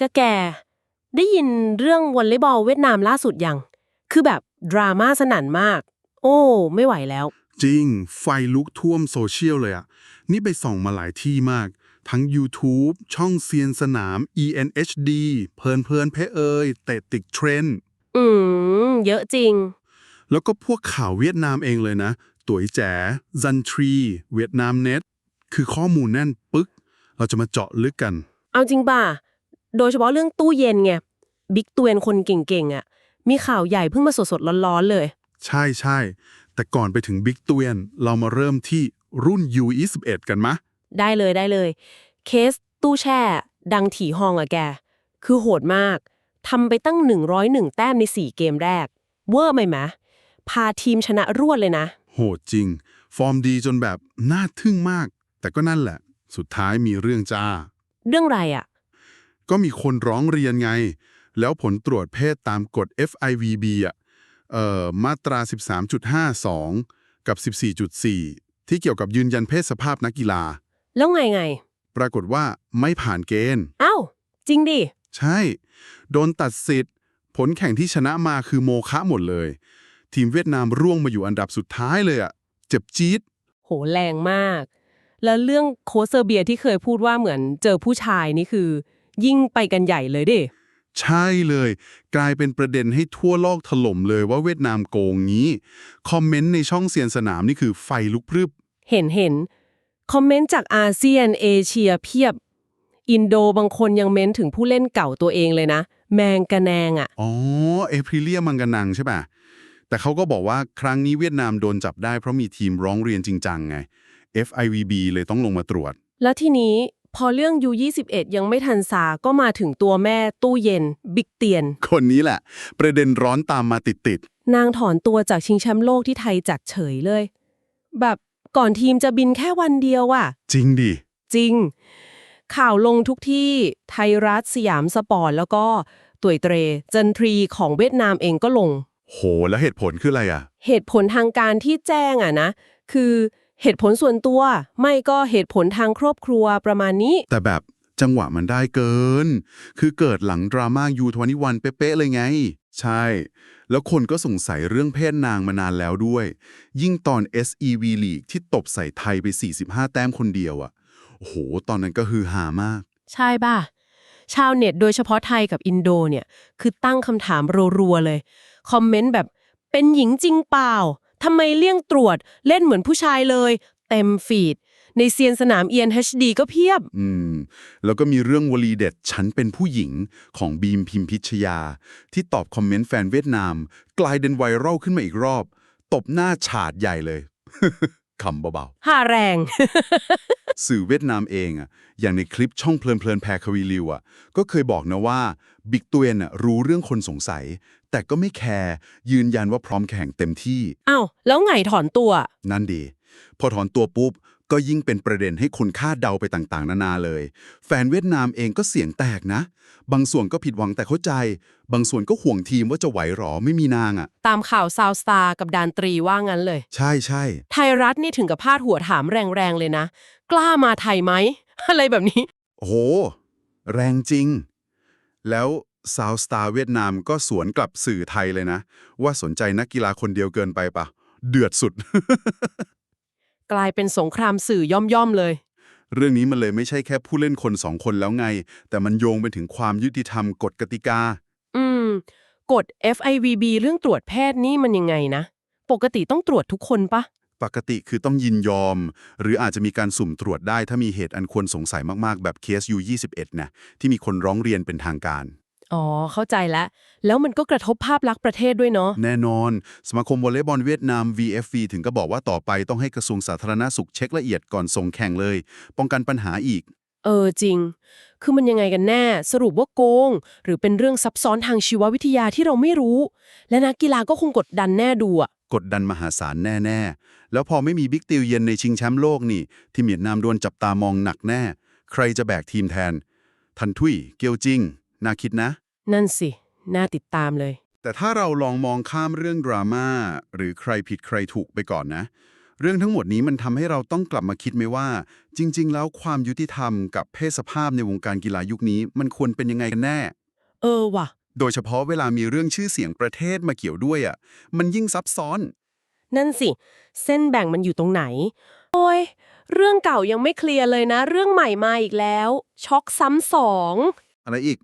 กะแกได้ยินเรื่องวอลเลย์บอลเวียดนามล่าสุดยัง คือแบบ ดราม่าสนั่นมาก โอ้ ไม่ไหวแล้ว จริง ไฟลุกท่วมโซเชียลเลยอะนี่ไปส่องมาหลายที่มาก ทั้ง YouTube ช่องเซียนสนาม ENHD เพลินเพลินเพเอยเตะติกเทรนด์อืม เยอะจริง แล้วก็พวกข่าวเวียดนามเองเลยนะ ตุ๋ยแจ๋ซันทรี เวียดนามเน็ต คือข้อมูลแน่นปึ๊ก เราจะมาเจาะลึกกัน เอาจริงป่ะ โดยเฉพาะเรื่องตู้เย็นไงบิ๊กตวนคนเก่งๆอะมีข่าวใหญ่เพิ่งมาสดๆร้อนๆเลย ใช่ใช่แต่ก่อนไปถึงบิ๊กตเวียนเรามาเริ่มที่รุ่น U21 กันมะ ได้เลยได้เลย เคสตู้แช่ ดังถี่ห้องอะแก คือโหดมากทำไปตั้ง 101 แต้มใน 4 เกมแรก เวอร์ไหมมะ พาทีมชนะรวดเลยนะ โหดจริง ฟอร์มดีจนแบบน่าทึ่งมาก แต่ก็นั่นแหละ สุดท้ายมีเรื่องจ้า เรื่องอะไรอะ ก็มีคนร้องเรียนไง แล้วผลตรวจเพศตามกฎ FIVB อะเอ่อมาตรา 13.52 กับ 14.4 ที่เกี่ยวกับยืนยันเพศสภาพนักกีฬา แล้วไงไง ปรากฏว่าไม่ผ่านเกณฑ์อ้าวจริงดิ ใช่ โดนตัดสิทธิ์ ผลแข่งที่ชนะมาคือโมฆะหมดเลย ทีมเวียดนามร่วงมาอยู่อันดับสุดท้ายเลยอะเจ็บจี๊ดโหแรงมาก แล้วเรื่องโคชเซอร์เบียที่เคยพูดว่าเหมือนเจอผู้ชายนี่คือ ยิ่งไปกันใหญ่เลยดิ ใช่เลย กลายเป็นประเด็นให้ทั่วโลกถล่มเลยว่าเวียดนามโกงงี้ คอมเมนต์ในช่องเซียนสนามนี่คือไฟลุกพรึบ เห็นเห็นคอมเมนต์จากอาเซียนเอเชียเพียบ อินโดบางคนยังเม้นถึงผู้เล่นเก่าตัวเองเลยนะ แมงกะแนงอะอ๋อ เอพริเลียมังกานังใช่ป่ะ แต่เขาก็บอกว่าครั้งนี้เวียดนามโดนจับได้เพราะมีทีมร้องเรียนจริงจังไง FIVB เลยต้องลงมาตรวจ แล้วทีนี้ พอเรื่อง U21 ยังไม่ทันซาก็มาถึงตัวแม่ตู้เย็น บิ๊กเตียน คนนี้แหละ ประเด็นร้อนตามมาติดนางถอนตัวจากชิงแชมป์โลกที่ไทยจากเฉยเลย แบบก่อนทีมจะบินแค่วันเดียวอะๆ จริงดิ จริง ข่าวลงทุกที่ไทยรัฐสยามสปอร์ตแล้วก็ตุยเตร จันทรีของเวียดนามเองก็ลง โห แล้วเหตุผลคืออะไรอะ เหตุผลทางการที่แจ้งอะนะ คือ เหตุผลส่วนตัว ไม่ก็เหตุผลทางครอบครัวประมาณนี้ แต่แบบจังหวะมันได้เกิน คือเกิดหลังดราม่า U21 เป๊ะๆเลยไง ใช่ แล้วคนก็สงสัยเรื่องเพศนางมานานแล้วด้วย ยิ่งตอน SEV League ที่ตบใส่ไทยไป 45 แต้มคนเดียวอะ่ะโอ้โห ตอนนั้นก็ฮือฮามาก ใช่ป่ะ ชาวเน็ตโดยเฉพาะไทยกับอินโดเนี่ย คือตั้งคำถามรัวๆเลย คอมเมนต์แบบเป็นหญิงจริงเปล่า ทำไมเลี่ยงตรวจ เล่นเหมือนผู้ชายเลย เต็มฟีด ในเซียนสนาม ENHD ก็เพียบ อืม แล้วก็มีเรื่องวลีเด็ด ฉันเป็นผู้หญิงของบีมพิมพิชยา ที่ตอบคอมเมนต์แฟนเวียดนาม กลายเป็นไวรัลขึ้นมาอีกรอบ ตบหน้าฉาดใหญ่เลย คำเบาๆหาแรง สื่อเวียดนามเองอะอย่างในคลิปช่องเพลินเพลินแพรควีลิวอะก็เคยบอกนะว่าบิ๊กตเวนอะรู้เรื่องคนสงสัย แต่ก็ไม่แคร์ยืนยันว่าพร้อมแข่งเต็มที่ อ้าวแล้วไงถอนตัว นั่นดี พอถอนตัวปุ๊บ ก็ยิ่งเป็นประเด็นให้คนคาดเดาไปต่างๆ นานาเลย แฟนเวียดนามเองก็เสียงแตกนะ บางส่วนก็ผิดหวังแต่เข้าใจ บางส่วนก็ห่วงทีมว่าจะไหวหรอไม่มีนางอะ ตามข่าวซาวสตาร์กับดานตรีว่างั้นเลย ใช่ใช่ไทยรัฐนี่ถึงกับพาดหัวถามแรงๆเลยนะ กล้ามาไทยไหม อะไรแบบนี้ โอ้โห แรงจริง แล้วซาวสตาร์เวียดนามก็สวนกลับสื่อไทยเลยนะ ว่าสนใจนักกีฬาคนเดียวเกินไปปะเดือดสุด กลายเป็นสงครามสื่อย่อมๆเลย เรื่องนี้มันเลยไม่ใช่แค่ผู้เล่นคนสองคนแล้วไง แต่มันโยงไปถึงความยุติธรรมกฎกติกา อืม กฎ FIVB เรื่องตรวจแพทย์นี่มันยังไงนะ ปกติต้องตรวจทุกคนปะ ปกติคือต้องยินยอม หรืออาจจะมีการสุ่มตรวจได้ถ้ามีเหตุอันควรสงสัยมากๆ แบบเคส U21 นะที่มีคนร้องเรียนเป็นทางการ อ๋อ เข้าใจแล้ว แล้วมันก็กระทบภาพลักษณ์ประเทศด้วยเนาะ แน่นอน สมาคมวอลเลย์บอลเวียดนาม VFV ถึงก็บอกว่าต่อไปต้องให้กระทรวงสาธารณสุขเช็คละเอียดก่อนส่งแข่งเลย ป้องกันปัญหาอีก เออจริง คือมันยังไงกันแน่ สรุปว่าโกง หรือเป็นเรื่องซับซ้อนทางชีววิทยาที่เราไม่รู้ และนักกีฬาก็คงกดดันแน่ดูอะกดดันมหาศาลแน่ ๆ แล้วพอไม่มีบิ๊กติวเย็นในชิงแชมป์โลกนี่ ที่เวียดนามโดนจับตามองหนักแน่ ใครจะแบกทีมแทน ทันทุยเกียวจิง น่าคิดนะ นั่นสิ น่าติดตามเลย แต่ถ้าเราลองมองข้ามเรื่องดราม่าหรือใครผิดใครถูกไปก่อนนะ เรื่องทั้งหมดนี้มันทำให้เราต้องกลับมาคิดไหมว่า จริง ๆ แล้วความยุติธรรมกับเพศสภาพในวงการกีฬายุคนี้ มันควรเป็นยังไงกันแน่ เออว่ะ โดยเฉพาะเวลามีเรื่องชื่อเสียงประเทศมาเกี่ยวด้วยอะ มันยิ่งซับซ้อน นั่นสิ เส้นแบ่งมันอยู่ตรงไหน โอ้ย เรื่องเก่ายังไม่เคลียร์เลยนะ เรื่องใหม่มาอีกแล้ว ช็อกซ้ำสอง อะไรอีก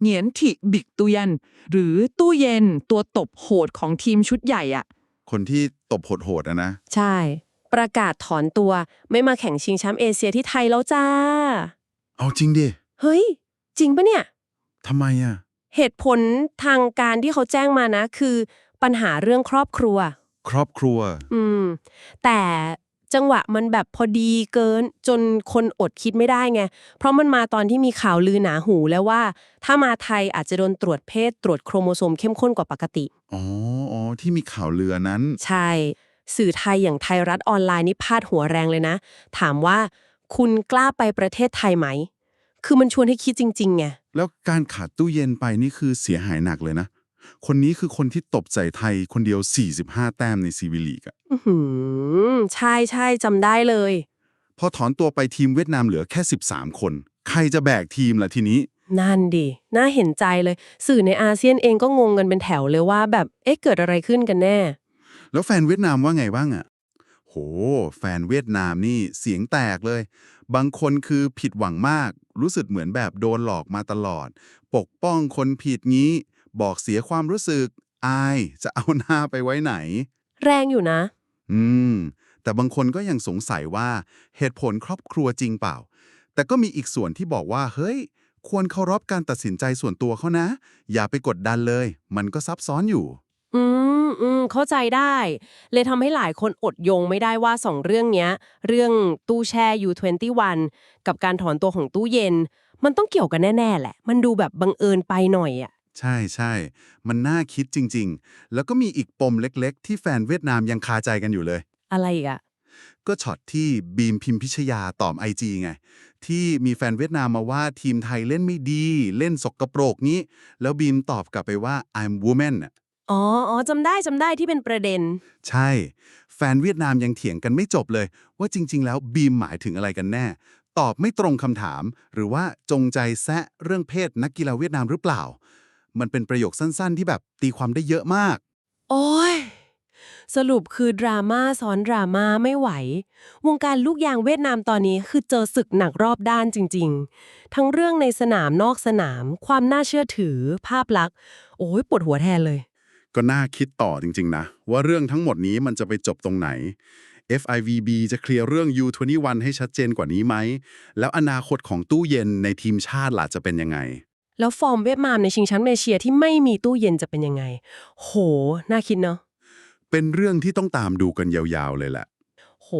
เหนียนถิบิกตุยัน หรือตู้เย็นตัวตบโหดของทีมชุดใหญ่อะคนที่ตบโหดๆอะนะ ใช่ ประกาศถอนตัวไม่มาแข่งชิงแชมป์เอเชียที่ไทยแล้วจ้า เอาจริงดิ เฮ้ย จริงปะเนี่ย ทำไมอะ เหตุผลทางการที่เขาแจ้งมานะ คือปัญหาเรื่องครอบครัว ครอบครัว อืม แต่จังหวะมันแบบพอดีเกินจนคนอดคิดไม่ได้ไง เพราะมันมาตอนที่มีข่าวลือหนาหูแล้วว่า ถ้ามาไทยอาจจะโดนตรวจเพศ ตรวจโครโมโซมเข้มข้นกว่าปกติ อ๋ออ๋อที่มีข่าวเรือนั้น ใช่ สื่อไทยอย่างไทยรัฐออนไลน์นี่พาดหัวแรงเลยนะ ถามว่าคุณกล้าไปประเทศไทยไหม คือมันชวนให้คิดจริงๆไง แล้วการขาดตู้เย็นไปนี่คือเสียหายหนักเลยนะ คนนี้คือคนที่ตบใจไทยคนเดียว 45 แต้มในซีวิลีกอะอือหือใช่ใช่จำได้เลย พอถอนตัวไปทีมเวียดนามเหลือแค่ 13 คน ใครจะแบกทีมล่ะทีนี้ นั่นดิน่าเห็นใจเลย สื่อในอาเซียนเองก็งงกันเป็นแถวเลยว่าแบบเอ๊ะเกิดอะไรขึ้นกันแน่ แล้วแฟนเวียดนามว่าไงบ้างอะโห แฟนเวียดนามนี่เสียงแตกเลย บางคนคือผิดหวังมาก รู้สึกเหมือนแบบโดนหลอกมาตลอด ปกป้องคนผิดงี้ บอกเสียความรู้สึก อายจะเอาหน้าไปไว้ไหน แรงอยู่นะ อืม แต่บางคนก็ยังสงสัยว่าเหตุผลครอบครัวจริงเปล่า แต่ก็มีอีกส่วนที่บอกว่า เฮ้ย ควรเคารพการตัดสินใจส่วนตัวเขานะ อย่าไปกดดันเลย มันก็ซับซ้อนอยู่ อืมอืมเข้าใจได้ เลยทำให้หลายคนอดโยงไม่ได้ว่าสองเรื่องเนี้ย เรื่องตู้แช่ U21 กับการถอนตัวของตู้เย็น มันต้องเกี่ยวกันแน่ ๆ แหละ มันดูแบบบังเอิญไปหน่อยอะใช่ใช่ มันน่าคิดจริง ๆ แล้วก็มีอีกปมเล็กๆ ที่แฟนเวียดนามยังคาใจกันอยู่เลย อะไรอีกอะก็ช็อตที่บีมพิมพิชยาตอบไอจีไง ที่มีแฟนเวียดนามมาว่าทีมไทยเล่นไม่ดี เล่นสกรปรกนี้ แล้วบีมตอบกลับไปว่า I'm woman น่ะ อ๋ออ๋อจำได้จำได้ที่เป็นประเด็น ใช่ แฟนเวียดนามยังเถียงกันไม่จบเลย ว่าจริง ๆ แล้วบีมหมายถึงอะไรกันแน่ ตอบไม่ตรงคำถาม หรือว่าจงใจแซะเรื่องเพศนักกีฬาเวียดนามหรือเปล่า มันเป็นประโยคสั้นๆ ที่แบบตีความได้เยอะมาก โอ้ยสรุปคือดราม่าซ้อนดราม่าไม่ไหว วงการลูกยางเวียดนามตอนนี้คือเจอศึกหนักรอบด้านจริง ๆ ทั้งเรื่องในสนามนอกสนาม ความน่าเชื่อถือ ภาพลักษณ์ โอ้ยปวดหัวแทนเลย ก็น่าคิดต่อจริงๆนะ ว่าเรื่องทั้งหมดนี้มันจะไปจบตรงไหน FIVB จะเคลียร์เรื่อง U21 ให้ชัดเจนกว่านี้ไหม แล้วอนาคตของตู้เย็นในทีมชาติล่ะจะเป็นยังไง แล้วฟอร์มเวียดนามในชิงแชมป์เอเชียที่ไม่มีตู้เย็นจะเป็นยังไง โห น่าคิดเนาะ เป็นเรื่องที่ต้องตามดูกันยาวๆเลยแหละ โห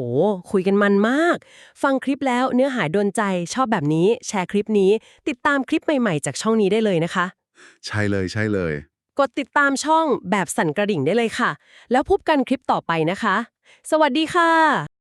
คุยกันมันมาก ฟังคลิปแล้วเนื้อหาโดนใจชอบแบบนี้ แชร์คลิปนี้ ติดตามคลิปใหม่ๆ จากช่องนี้ได้เลยนะคะ ใช่เลยใช่เลย กดติดตามช่องแบบสั่นกระดิ่งได้เลยค่ะ แล้วพบกันคลิปต่อไปนะคะ สวัสดีค่ะ